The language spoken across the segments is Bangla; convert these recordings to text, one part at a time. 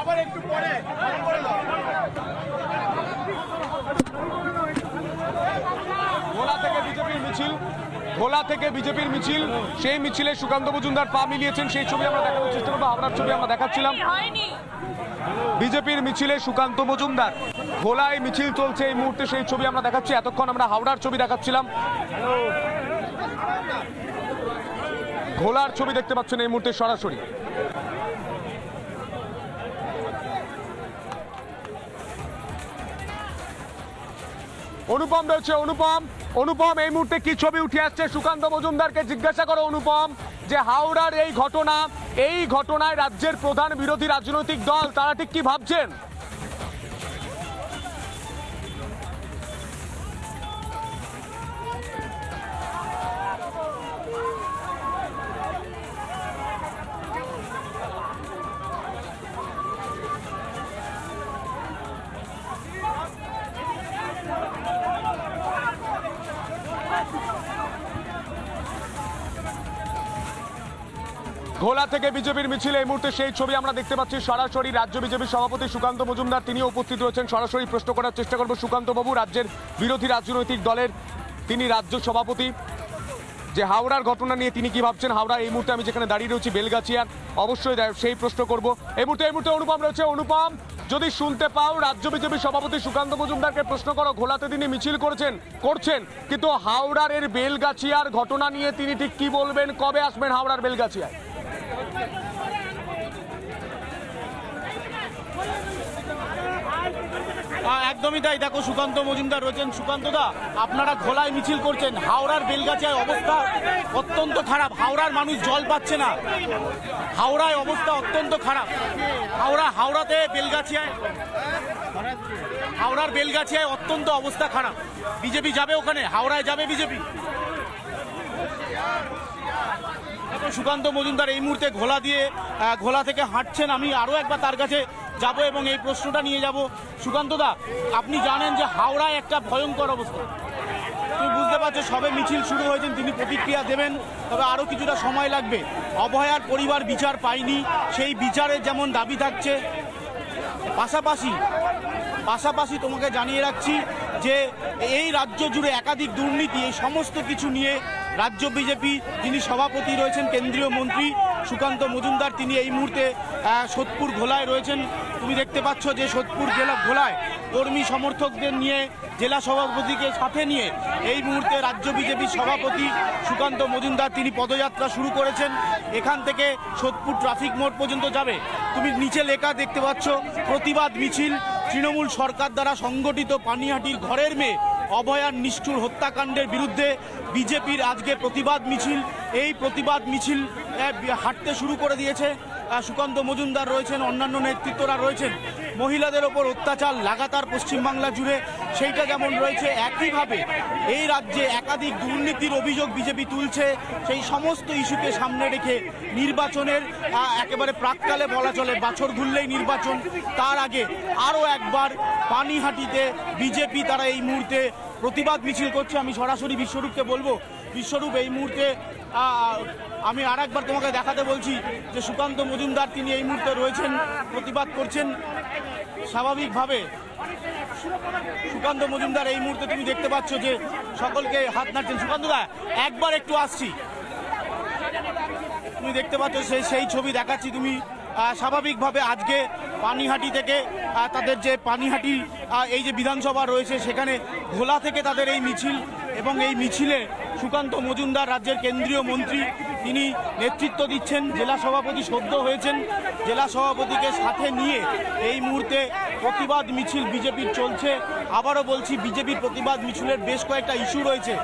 আবার একটু পরে ভোলা থেকে বিজেপির মিছিল ভোলা থেকে বিজেপির মিছিল সেই মিছিলে সুকান্ত মজুমদার পা মিলিয়েছেন সেই ছবি আমরা দেখানোর চেষ্টা করব হাওড়ার ছবি আমরা দেখাচ্ছিলাম। বিজেপির মিছিলে সুকান্ত মজুমদার ভোলায় মিছিল চলছে এই মুহূর্তে সেই ছবি আমরা দেখাচ্ছি এতক্ষণ আমরা হাওড়ার ছবি দেখাচ্ছিলাম। ভোলার ছবি দেখতে পাচ্ছেন এই মুহূর্তে সরাসরি। অনুপম রয়েছে, অনুপম। অনুপম, এই মুহূর্তে কি ছবি উঠে আসছে? সুকান্ত মজুমদারকে জিজ্ঞাসা করো, অনুপম, যে হাওড়ার এই ঘটনা, এই ঘটনায় রাজ্যের প্রধান বিরোধী রাজনৈতিক দল, তারা ঠিক কি ভাবছেন? ঘোলা থেকে বিজেপির মিছিল, এই মুহূর্তে সেই ছবি আমরা দেখতে পাচ্ছি। সরাসরি রাজ্য বিজেপির সভাপতি সুকান্ত মজুমদার তিনিও উপস্থিত রয়েছেন। সরাসরি প্রশ্ন করার চেষ্টা করব সুকান্ত বাবু, রাজ্যের বিরোধী রাজনৈতিক দলের তিনি রাজ্য সভাপতি। যে হাওড়ার ঘটনা নিয়ে তিনি কি ভাবছেন? হাওড়া, এই মুহূর্তে আমি যেখানে দাঁড়িয়ে রয়েছি, বেলগাছিয়ার। অবশ্যই সেই প্রশ্ন করব। এই মুহূর্তে এই মুহূর্তে অনুপম রয়েছে। অনুপম, যদি শুনতে পাও, রাজ্য বিজেপি সভাপতি সুকান্ত মজুমদারকে প্রশ্ন করো, ঘোলাতে তিনি মিছিল করেছেন, করছেন, কিন্তু হাওড়ার এর বেলগাছিয়ার ঘটনা নিয়ে তিনি ঠিক কি বলবেন? কবে আসবেন হাওড়ার বেলগাছিয়ায়? একদমই তাই। দেখো, সুকান্ত মজুমদার রয়েছেন। সুকান্ত দা, আপনারা ঘোলায় মিছিল করছেন। হাওড়ার বেলগাছিয়ায় অবস্থা অত্যন্ত খারাপ। হাওড়ার মানুষ জল পাচ্ছে না। হাওড়ায় অবস্থা অত্যন্ত খারাপ। হাওড়া, হাওড়াতে বেলগাছিয়ায় হাওড়ার বেলগাছিয়ায় অত্যন্ত অবস্থা খারাপ। বিজেপি যাবে ওখানে? হাওড়ায় যাবে বিজেপি? দেখো, সুকান্ত মজুমদার এই মুহূর্তে ঘোলা দিয়ে ঘোলা থেকে হাঁটছেন। আমি আরও একবার তার কাছে যাব এবং এই প্রশ্নটা নিয়ে যাব। সুকান্ত দা আপনি জানেন যে হাওড়ায় একটা ভয়ঙ্কর অবস্থা। তুমি বুঝতে পারছ সবে মিছিল শুরু হয়েছেন তিনি প্রতিক্রিয়া দেবেন তবে আরও কিছুটা সময় লাগবে। অভয়ার পরিবার বিচার পায়নি সেই বিচারের যেমন দাবি থাকছে পাশাপাশি পাশাপাশি তোমাকে জানিয়ে রাখছি যে এই রাজ্য জুড়ে একাধিক দুর্নীতি এই সমস্ত কিছু নিয়ে রাজ্য বিজেপি যিনি সভাপতি রয়েছেন, কেন্দ্রীয় মন্ত্রী সুকান্ত মজুমদার, তিনি এই মুহূর্তে সোদপুর ঘোলায় রয়েছেন। তুমি দেখতে পাচ্ছ যে সোদপুর জেলা ঘোলায়। কর্মী সমর্থকদের নিয়ে, জেলা সভাপতিকে সাথে নিয়ে এই মুহূর্তে রাজ্য বিজেপির সভাপতি সুকান্ত মজুমদার, তিনি পদযাত্রা শুরু করেছেন। এখান থেকে সোদপুর ট্রাফিক মোড় পর্যন্ত যাবে। তুমি নিচে লেখা দেখতে পাচ্ছ, প্রতিবাদ মিছিল। তৃণমূল সরকার দ্বারা সংগঠিত পানিহাটির ঘরের মেয়ে অভয়ার নিষ্ঠুর হত্যাকাণ্ডের বিরুদ্ধে বিজেপির আজকে প্রতিবাদ মিছিল। এই প্রতিবাদ মিছিল হাঁটতে শুরু করে দিয়েছে। সুকান্ত মজুমদার রয়েছেন, অন্যান্য নেতৃত্বরা রয়েছেন। মহিলাদের ওপর অত্যাচার, লাগাতার পশ্চিমবাংলা জুড়ে সেইটা যেমন রয়েছে, একইভাবে এই রাজ্যে একাধিক দুর্নীতির অভিযোগ বিজেপি তুলছে। সেই সমস্ত ইস্যুকে সামনে রেখে নির্বাচনের একেবারে প্রাককালে বলা চলে বাছর ঘুরলেই নির্বাচন। তার আগে আরও একবার পানিহাটিতে বিজেপি তারা এই মুহূর্তে প্রতিবাদ মিছিল করছে। আমি সরাসরি বিশ্বরূপকে বলব, বিশ্বরূপ এই মুহূর্তে আমি আর একবার তোমাকে দেখাতে বলছি যে সুকান্ত মজুমদার তিনি এই মুহূর্তে রয়েছেন, প্রতিবাদ করছেন। স্বাভাবিকভাবে সুকান্ত মজুমদার, এই মুহূর্তে তুমি দেখতে পাচ্ছ যে সকলকে হাত নাড়ছেন। সুকান্ত দা, একবার একটু আসছি। তুমি দেখতে পাচ্ছ সেই সেই ছবি দেখাচ্ছি তুমি। স্বাভাবিকভাবে আজকে পানিহাটি থেকে তাদের যে পানিহাটি এই যে বিধানসভা রয়েছে, সেখানে ঘোলা থেকে তাদের এই মিছিল এবং এই মিছিলে সুকান্ত মজুমদার রাজ্যের কেন্দ্রীয় মন্ত্রী, তিনি নেতৃত্ব দিচ্ছেন, জেলা সভাপতি সদ্য হয়েছেন। জেলা সভাপতিকে সাথে নিয়ে এই মুহূর্তে প্রতিবাদ মিছিল বিজেপির চলছে। আবারও বলছি, বিজেপির প্রতিবাদ মিছিলের বেশ কয়েকটা ইস্যু রয়েছে।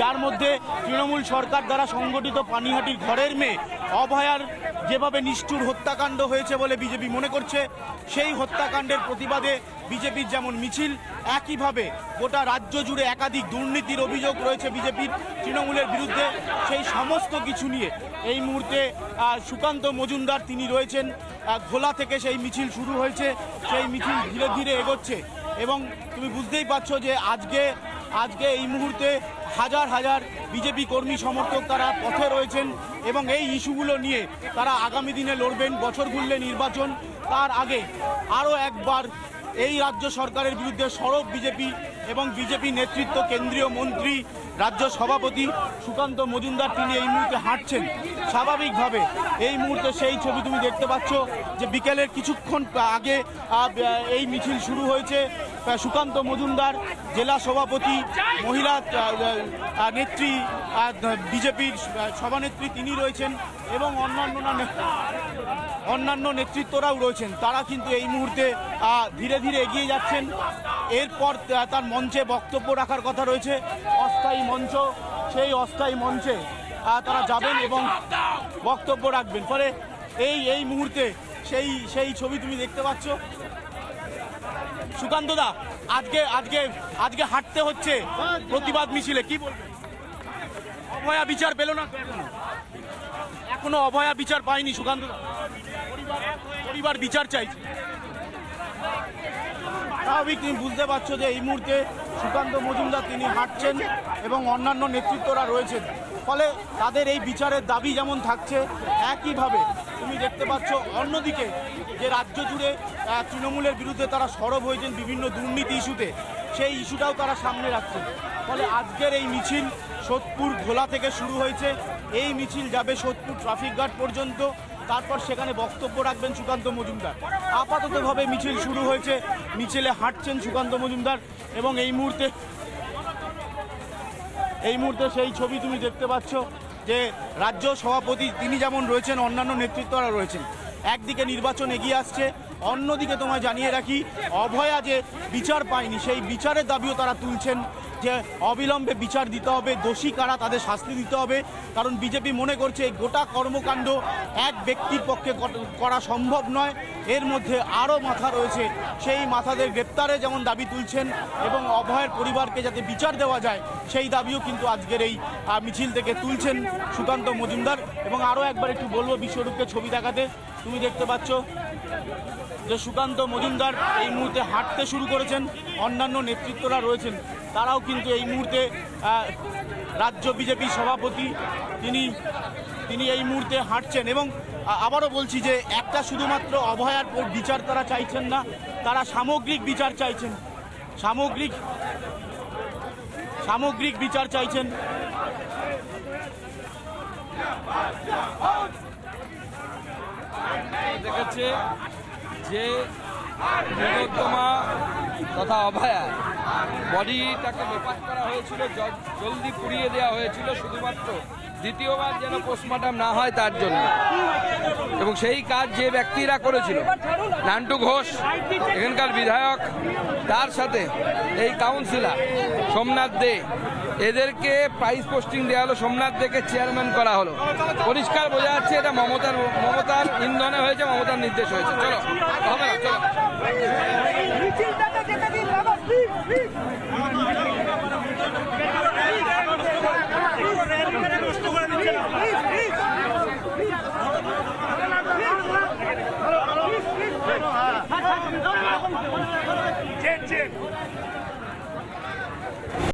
যার মধ্যে তৃণমূল সরকার দ্বারা সংগঠিত পানিহাটির ঘরের মেয়ে অভয়ার যেভাবে নিষ্ঠুর হত্যাকাণ্ড হয়েছে বলে বিজেপি মনে করছে, সেই হত্যাকাণ্ডের প্রতিবাদে বিজেপির যেমন মিছিল, একইভাবে গোটা রাজ্য জুড়ে একাধিক দুর্নীতির অভিযোগ রয়েছে বিজেপির তৃণমূলের বিরুদ্ধে। সেই সমস্ত কিছু নিয়ে এই মুহূর্তে সুকান্ত মজুমদার তিনি রয়েছেন ঘোলা থেকে সেই মিছিল শুরু হয়েছে, সেই মিছিল ধীরে ধীরে এগোচ্ছে। এবং তুমি বুঝতেই পারছ যে আজকে আজকে এই মুহূর্তে হাজার হাজার বিজেপি কর্মী সমর্থক তারা পথে রয়েছেন এবং এই ইস্যুগুলো নিয়ে তারা আগামী দিনে লড়বেন, বছর ঘুরলে নির্বাচন। তার আগে আরও একবার এই রাজ্য সরকারের বিরুদ্ধে সরব বিজেপি এবং বিজেপি নেতৃত্ব কেন্দ্রীয় মন্ত্রী, রাজ্য সভাপতি সুকান্ত মজুমদার, তিনি এই মুহূর্তে হাঁটছেন। স্বাভাবিকভাবে এই মুহূর্তে সেই ছবি তুমি দেখতে পাচ্ছ যে বিকেলের কিছুক্ষণ আগে এই মিছিল শুরু হয়েছে। সুকান্ত মজুমদার, জেলা সভাপতি, মহিলা নেত্রী বিজেপির সভানেত্রী তিনি রয়েছেন এবং অন্যান্য অন্যান্য নেতৃত্বরাও রয়েছেন। তারা কিন্তু এই মুহূর্তে ধীরে ধীরে এগিয়ে যাচ্ছেন। এরপর তার মঞ্চে বক্তব্য রাখার কথা রয়েছে। অস্থায়ী মঞ্চ, সেই অস্থায়ী মঞ্চে তারা যাবেন এবং বক্তব্য রাখবেন। ফলে এই এই মুহূর্তে সেই সেই ছবি তুমি দেখতে পাচ্ছ। সুকান্ত দা, আজকে আজকে আজকে হাঁটতে হচ্ছে প্রতিবাদ মিছিলে, কি বলবেন? অভয়া বিচার পেল না? এখনও? অভয়া বিচার পায়নি সুকান্ত দা। পরিবার বিচার চাইছে। স্বাভাবিক, তুমি বুঝতে পারছ যে এই মুহূর্তে সুকান্ত মজুমদার তিনি হাঁটছেন এবং অন্যান্য নেতৃত্বরা রয়েছেন। ফলে তাদের এই বিচারের দাবি যেমন থাকছে, একইভাবে তুমি দেখতে পাচ্ছ অন্যদিকে যে রাজ্য জুড়ে তৃণমূলের বিরুদ্ধে তারা সরব হয়েছেন বিভিন্ন দুর্নীতি ইস্যুতে, সেই ইস্যুটাও তারা সামনে রাখছে। ফলে আজকের এই মিছিল সোদপুর ঘোলা থেকে শুরু হয়েছে। এই মিছিল যাবে সোদপুর ট্রাফিক গার্ড পর্যন্ত। তারপর সেখানে বক্তব্য রাখবেন সুকান্ত মজুমদার। আপাততভাবে মিছিল শুরু হয়েছে। মিছিলে হাঁটছেন সুকান্ত মজুমদার এবং এই মুহূর্তে এই মুহূর্তে সেই ছবি তুমি দেখতে পাচ্ছ। যে রাজ্য সভাপতি তিনি যেমন রয়েছেন, অন্যান্য নেতৃত্বরা রয়েছেন। একদিকে নির্বাচন এগিয়ে আসছে, অন্যদিকে তোমায় জানিয়ে রাখি, অভয়া যে বিচার পায়নি, সেই বিচারের দাবিও তারা তুলছেন যে অবিলম্বে বিচার দিতে হবে, দোষী কারা তাদের শাস্তি দিতে হবে। কারণ বিজেপি মনে করছে, এই গোটা কর্মকাণ্ড এক ব্যক্তির পক্ষে কর- করা সম্ভব নয়। এর মধ্যে আরও মাথা রয়েছে। সেই মাথাদের গ্রেপ্তারে যেমন দাবি তুলছেন এবং অভয়ের পরিবারকে যাতে বিচার দেওয়া যায়, সেই দাবিও কিন্তু আজকের এই মিছিল থেকে তুলছেন সুকান্ত মজুমদার। এবং আরও একবার একটু বলব বিশ্বরূপকে ছবি দেখাতে। তুমি দেখতে পাচ্ছ যে সুকান্ত মজুমদার এই মুহূর্তে হাঁটতে শুরু করেছেন। অন্যান্য নেতৃত্বরা রয়েছেন। তারাও কিন্তু এই মুহূর্তে রাজ্য বিজেপি সভাপতি। তিনি তিনি এই মুহূর্তে হাঁটছেন এবং আবারও বলছি যে একটা শুধুমাত্র অভয়ার বিচার তারা চাইছেন না, তারা সামগ্রিক বিচার চাইছেন। সামগ্রিক সামগ্রিক বিচার চাইছেন। দেখেছে যে নিরুত্তমা তথা অভয়া বডিটাকে লোপাট করা হয়েছিল জলদি পুড়িয়ে দেওয়া হয়েছিল শুধুমাত্র। দ্বিতীয়বার যেন পোস্টমর্টম না হয় তার জন্য। এবং সেই কাজ যে ব্যক্তিরা করেছিল, নান্টু ঘোষ, এখানকার বিধায়ক, তার সাথে এই কাউন্সিলর সোমনাথ দে, এদেরকে প্রাইস পোস্টিং দেওয়া হলো, সোমনাথ দেকে চেয়ারম্যান করা হলো। পরিষ্কার বোঝা যাচ্ছে এটা মমতার মমতার ইন্ধনে হয়েছে, মমতার নির্দেশ হয়েছে। চলো হবে চলো।